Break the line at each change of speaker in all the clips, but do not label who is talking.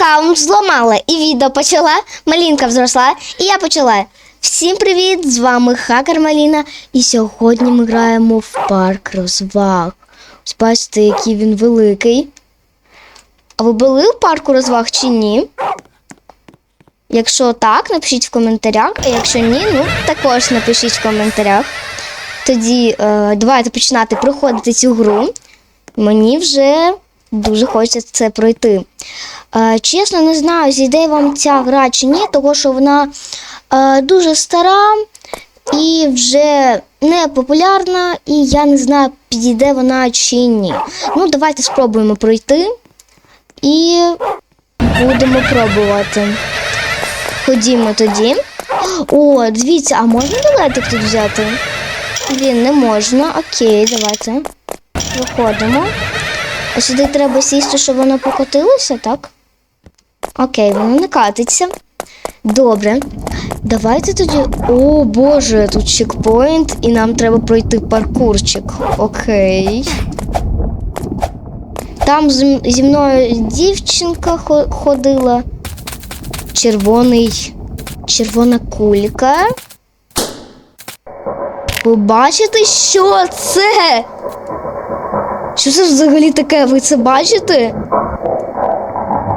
аккаунт зламала і відео почала. Малінка взросла, і я почала. Всім привіт! З вами Хакер Маліна. І сьогодні ми граємо в парк розваг. Бачите, який він великий. А ви були в парку розваг чи ні? Якщо так, напишіть в коментарях, а якщо ні, ну також напишіть в коментарях. Тоді е, давайте починати проходити цю гру. Мені вже дуже хочеться це пройти. Е, чесно, не знаю, зійде вам ця гра чи ні, тому що вона е, дуже стара і вже не популярна, і я не знаю, підійде вона чи ні. Ну, давайте спробуємо пройти і будемо пробувати. Ходімо тоді. О, дивіться, а можна білетик тут взяти? Він не можна. Окей, давайте. Виходимо. А сюди треба сісти, щоб воно покотилося, так? Окей, воно не катиться. Добре. Давайте тоді. О Боже, тут чекпоінт, і нам треба пройти паркурчик. Окей. Там зі мною дівчинка ходила. Червоний. Червона кулька. Ви бачите, що це? Що це взагалі таке? Ви це бачите?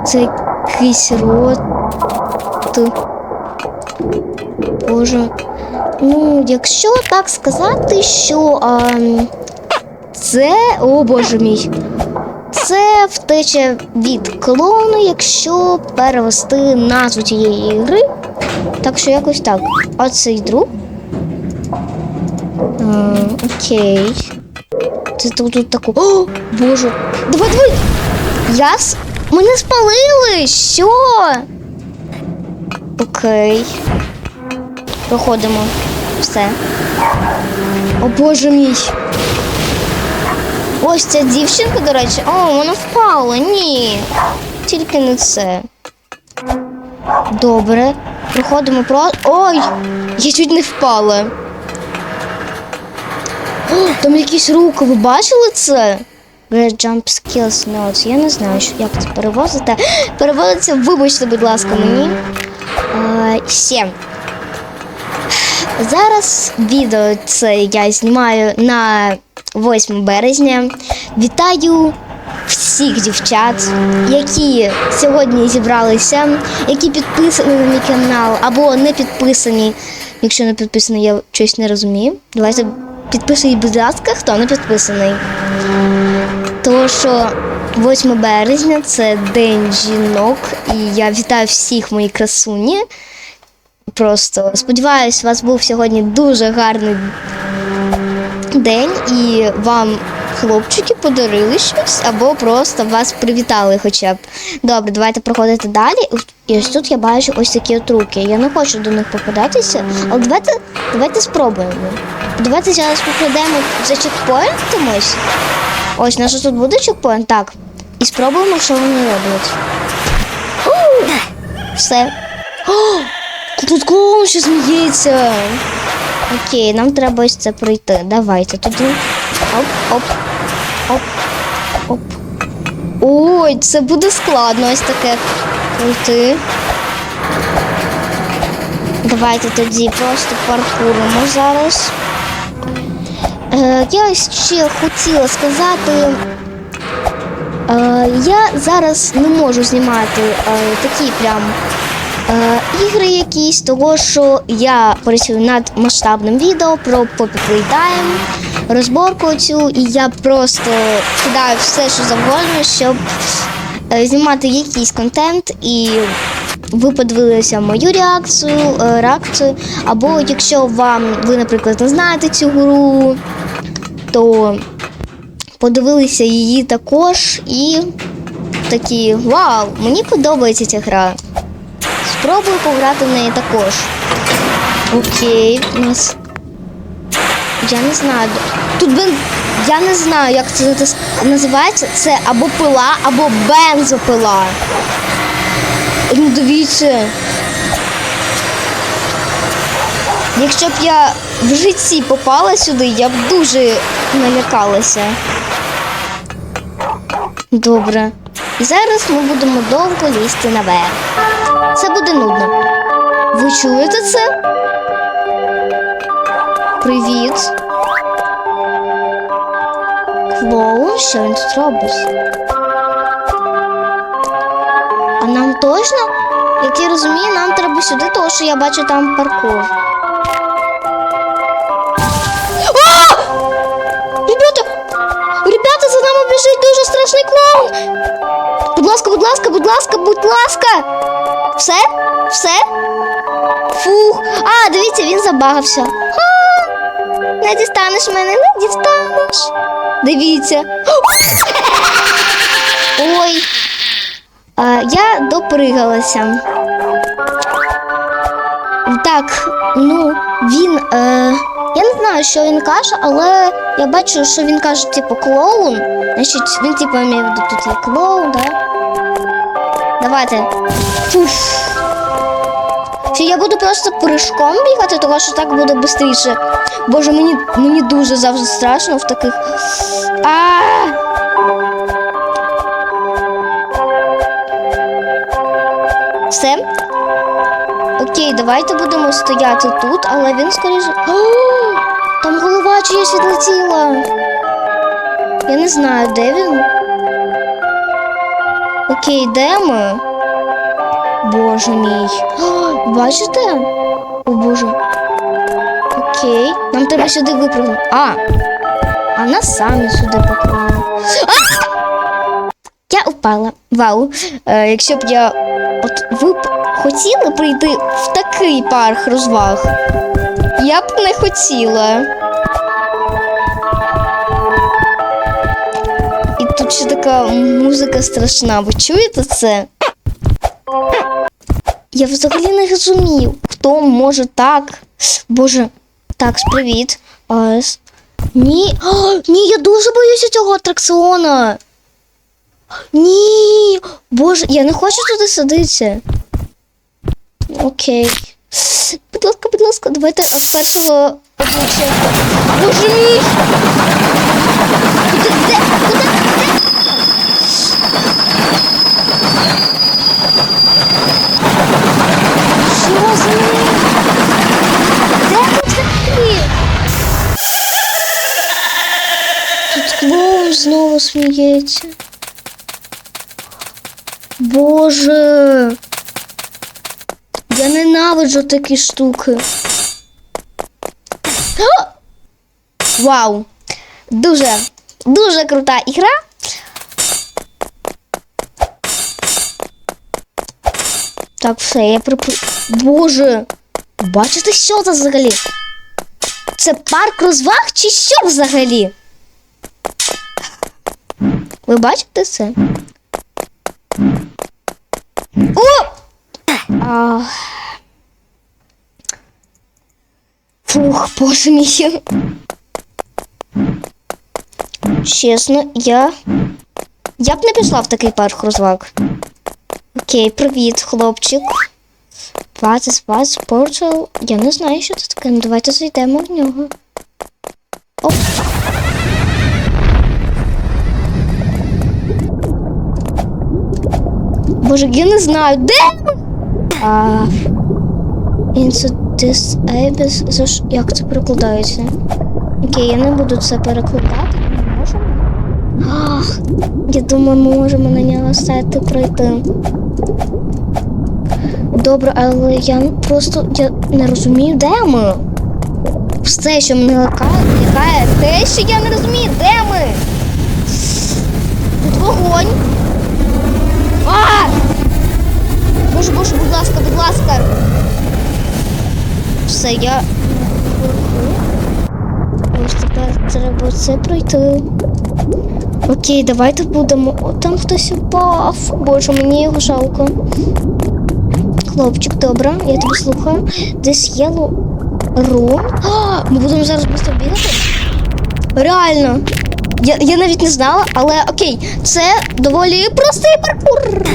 Це якийсь рот. Боже. Ну, якщо так сказати, що а, це. О боже мій. Це втеча від клоуну, якщо перевести назву цієї гри. Так що якось так. Оцей друг. А, окей. Це тут, таку. О, боже. Давай, давай. Я с... Мене спалили. Що? Окей. Проходимо. Все. О боже мій. Ось ця дівчинка, до речі. О, вона впала. Ні. Тільки не це. Добре. Проходимо про. Ой! Я чуть не впала. Там якісь руки, ви бачили це? Red Jump Skills Notes. Я не знаю, що- як це перевозити. Переводиться, вибачте, будь ласка, мені. А. Зараз відео це я знімаю на 8 березня. Вітаю всіх дівчат, які сьогодні зібралися, які підписані на мій канал або не підписані. Якщо не підписаний, я щось не розумію. Давайте підпишіть, будь ласка, хто не підписаний. Тому що 8 березня це День жінок, і я вітаю всіх мої красуні. Просто сподіваюсь, у вас був сьогодні дуже гарний день, і вам хлопчики подарили щось, або просто вас привітали хоча б. Добре, давайте проходити далі. І ось тут я бачу ось такі от руки. Я не хочу до них попадатися, але давайте, давайте спробуємо. Давайте зараз покладемо за чекпоінтом ось. Ось, наш тут буде чекпоінт, так. І спробуємо, що вони роблять. Все. О, тут клоун ще сміється. Окей, нам треба ось це пройти. Давайте туди. Оп, оп, оп, оп. Ой, це буде складно ось таке пройти. Давайте тоді просто паркуримо зараз. Е, я ще хотіла сказати. Е, я зараз не можу знімати е, такі прям е, ігри якісь, того що я працюю над масштабним відео про Poppy Playtime, розборку цю, і я просто кидаю все, що завгодно, щоб е, знімати якийсь контент і ви подивилися мою реакцію, е, реакцію. Або якщо вам ви, наприклад, не знаєте цю гру, то подивилися її також і такі вау, мені подобається ця гра. Спробую пограти в неї також. Окей, у нас. Я не знаю. Тут бен... Я не знаю, як це називається. Це або пила, або бензопила. Ну, дивіться. Якщо б я в житті попала сюди, я б дуже налякалася. Добре. Зараз ми будемо довго лізти наверх. Це буде нудно. Ви чуєте це? Привіт. Клоун, що він тут робить? А нам точно, як я розумію, нам треба сюди, тому що я бачу там паркур. А! Ребята! Ребята, за нами біжить дуже страшний клоун! Будь ласка, будь ласка, будь ласка, будь ласка! Все? Все? Фух. А, дивіться, він забагався. Ха! Не дістанеш мене, не дістанеш. Дивіться. Ой. А, я допригалася. Так, ну, він. Е, я не знаю, що він каже, але я бачу, що він каже, типу, клоун. Значить, він, типу, має тут є клоун, да? Давайте. Фуф. Чи я буду просто прыжком бігати, тому що так буде швидше. Боже, мені, мені дуже завжди страшно в таких. А! Все. Окей, давайте будемо стояти тут, але він скоріше. Там голова чиясь відлетіла. Я не знаю, де він. Окей, де ми? Боже мій. О, бачите? О Боже. Окей. Нам треба сюди випрыгнути. А! А нас самі сюди поклали. Я упала. Вау. Е, якщо б я. От ви б хотіли прийти в такий парк розваг? Я б не хотіла. І тут ще така музика страшна. Ви чуєте це? Я взагалі не розумію, хто може так. Боже, так, привіт. Ні. О, ні, я дуже боюся цього атракціона. Ні. Боже, я не хочу туди садитися. Окей. Будь ласка, будь ласка, давайте першого обличчя. Боже мій! Куди, де, куди, де? Що з ним? Де ви взагалі? Тут клоун сміється. Боже. Я ненавиджу такі штуки. Вау! Дуже, дуже крута ігра. Так, все, я припу... Боже! Бачите, що це взагалі? Це парк розваг чи що взагалі? Ви бачите це? О! А... Фух, боже мій. Чесно, я. Я б не пішла в такий парк розваг. Окей, привіт, хлопчик. What is what portal? Я не знаю, що це таке. Ну, давайте зайдемо в нього. Оп. Боже, я не знаю, де? А... This abyss. За ш- Як це перекладається? Окей, я не буду це перекладати. Ми можемо? Ах, я думаю, ми можемо на нього стати пройти. Добре, але я просто я не розумію, де ми. Все, що мене лякає, лякає те, що я не розумію, де ми. Тут вогонь. А! Боже, боже, будь ласка, будь ласка. Все, я. Ось тепер треба це пройти. Окей, давайте будемо. О, там хтось упав. Боже, мені його жалко. Хлопчик, добре, я тебе слухаю. Десь yellow room. А, ми будемо зараз швидко бігати. Реально. Я, я навіть не знала, але окей, це доволі простий паркур.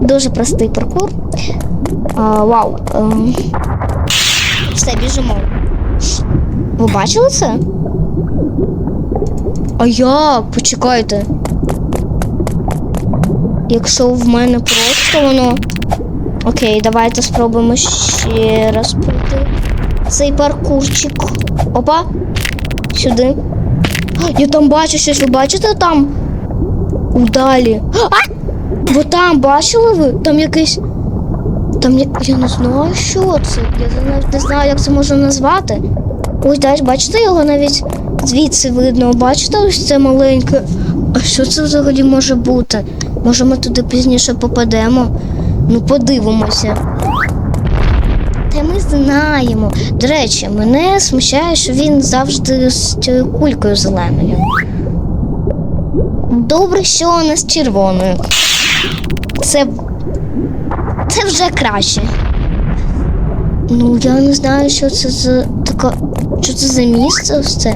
Дуже простий паркур. А, вау. Ем. Все, біжимо. Ви бачили це? А як? Почекайте. якщо в мене просто воно. Окей, давайте спробуємо ще раз пройти цей паркурчик. Опа. Сюди. Я там бачу щось, ви бачите там? Удалі. А! Бо там бачили ви? Там якийсь. Там я, я не знаю, що це. Я навіть не знаю, як це можна назвати. Ось далі, бачите його навіть звідси видно. Бачите, ось це маленьке. А що це взагалі може бути? Може ми туди пізніше попадемо? Ну, подивимося. Та ми знаємо. До речі, мене смущає, що він завжди з цією кулькою зеленою. Добре, що вона з червоною. Це. Це вже краще. Ну, я не знаю, що це за така. Що це за місце це?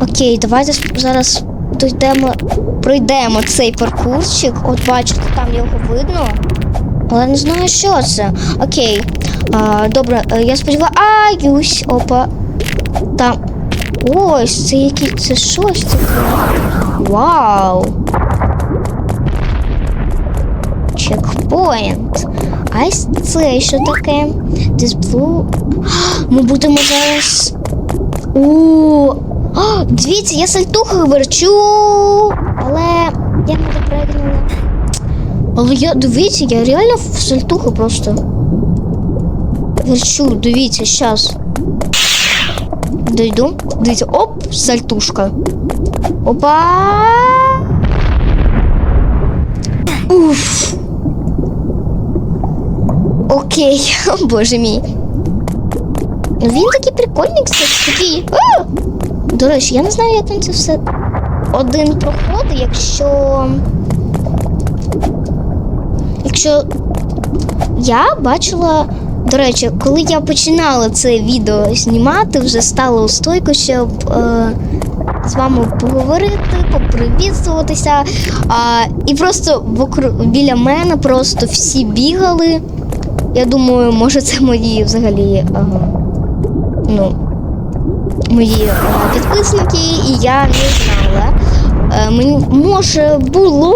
Окей, давайте зараз дойдемо, пройдемо цей паркурчик. От бачите, там його видно. Але не знаю, що це. Окей. А, добре, е, я сподіваюсь. Опа. Там. Ось, це який. Це щось таке. Вау. Чекпоінт. А це що таке? Blue. Ми будемо зараз. О, дивіться, я сальтухи верчу. Але я не допригнула. Але я дивіться, я реально в сальтухи просто. Верчу, дивіться, щас. Дойду. Дивіться, оп, сальтушка. Опа. Уф. Окей, о боже мій. Ну, Він такий прикольний, кстати, такий. А! До речі, я не знаю, як він це все один проходить, якщо. Якщо я бачила. До речі, коли я починала це відео знімати, вже стало у стойку, щоб е, з вами поговорити, попривітуватися. І просто вокруг, біля мене просто всі бігали. Я думаю, може це мої взагалі. Ага, ну, мої е, підписники, і я не знала. Е, мені може було.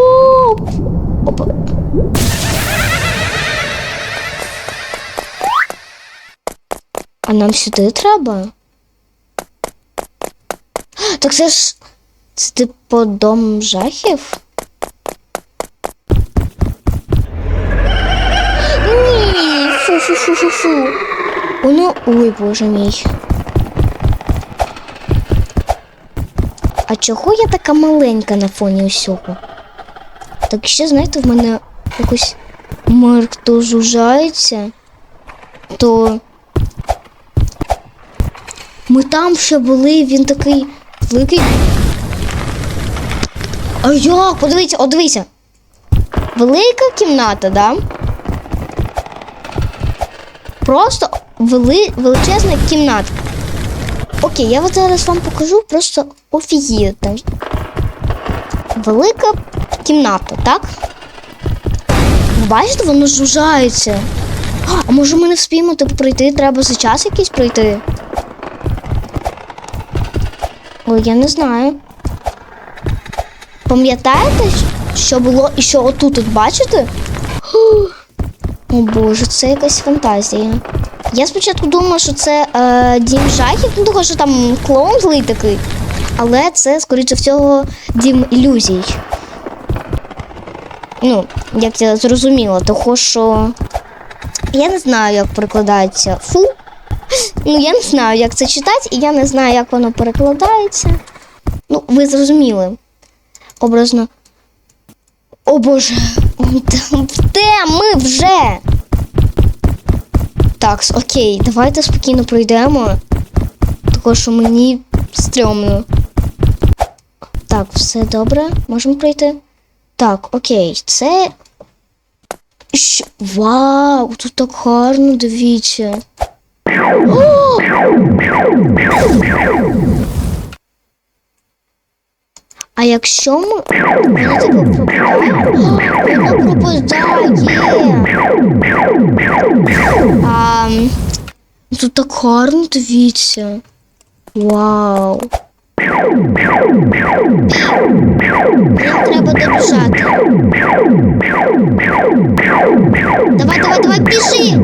Опа. А нам сюди треба? Так це ж. Це типу дом жахів? Ні, фу-фу-фу-фу-фу. Воно. Ой, боже мій. А чого я така маленька на фоні усього? Так ще, знаєте, в мене якось Марк то жужається, то ми там ще були, він такий великий. А як? Подивіться, о, дивіться. Велика кімната, да? Просто вели... величезна кімната. Окей, я от зараз вам покажу просто офігієте. Велика кімната, так? Бачите, воно жужається. А, а може ми не вспіємо типу, пройти? Треба за час якийсь пройти? Ой, я не знаю. Пам'ятаєте, що було і що отут от бачите? О боже, це якась фантазія. Я спочатку думала, що це е, дім жахів, ну того, що там клоун злий такий. Але це, скоріше всього, дім ілюзій. Ну, як я зрозуміла, того що. Я не знаю, як перекладається фу. Ну, я не знаю, як це читати, і я не знаю, як воно перекладається. Ну, ви зрозуміли. Образно. О Боже, де ми вже? Так, окей, давайте спокійно пройдемо. Що мені стрьомно. Так, все добре, можемо пройти. Так, окей, це. Що? Вау, тут так гарно, дивіться. А якщо ми. Пропадає? А, тут так гарно, дивіться. Вау. Треба добіжати. Давай, давай, давай, біжи!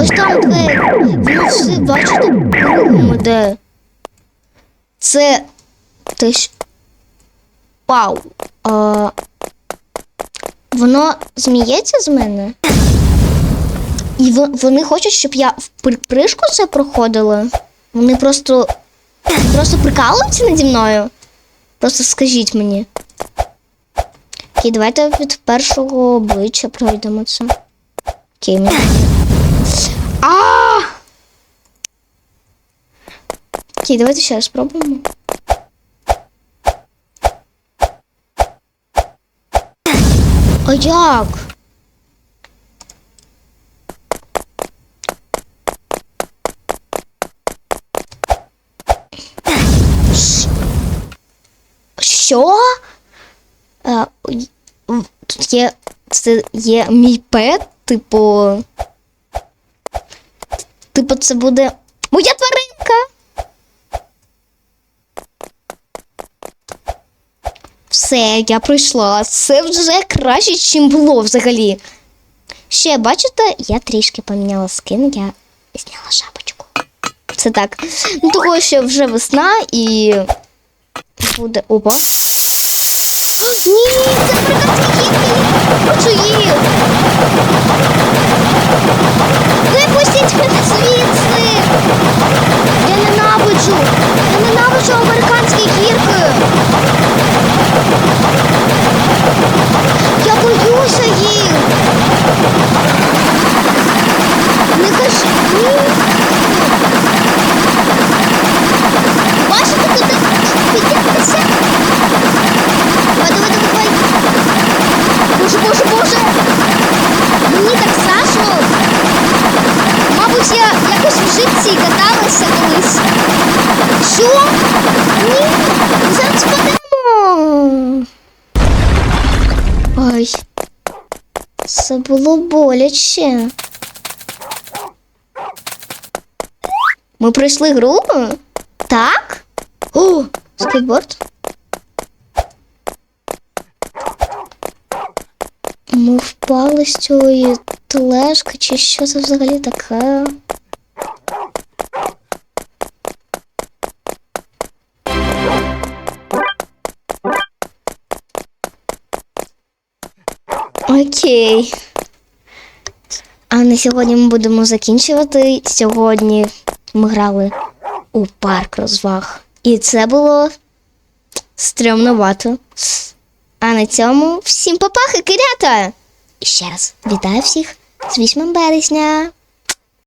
Ось там двері. Він все, бачите, іде. Це теж. Вау. А... Воно зміється з мене? І во- вони хочуть, щоб я в припришку це проходила? Вони просто. Просто прикалуються наді мною? Просто скажіть мені. Окей, давайте від першого обличчя пройдемо це. Окей, мені. А! Окей, давайте ще раз спробуємо. А як? Що? А, тут є. Це є мій пет, типу. Типу, це буде моя тваринка. Все, я пройшла. Це вже краще, ніж було взагалі. Ще бачите, я трішки поміняла скин, я зняла шапочку. Це так. Ну, того, що вже весна і буде. Опа. Ні, це прикатки Хочу їх. Випустіть мене звідси. Я ненавиджу. Я ненавиджу американські гірки. Я боюся їх. Не кажи. Куди піднятися? Давай. Боже, боже, боже. Мені так страшно. Мабуть, якось в житті каталася колись. Що? Ні, зараз. Ой. Це було боляче. Ми пройшли гру? Так? О, скейтборд. Ми впали з цієї тележки, чи що це взагалі таке? Окей. А на сьогодні ми будемо закінчувати. Сьогодні ми грали у парк розваг. І це було стрьомновато. А на цьому всім папахи, кирята! І ще раз вітаю всіх з 8 березня.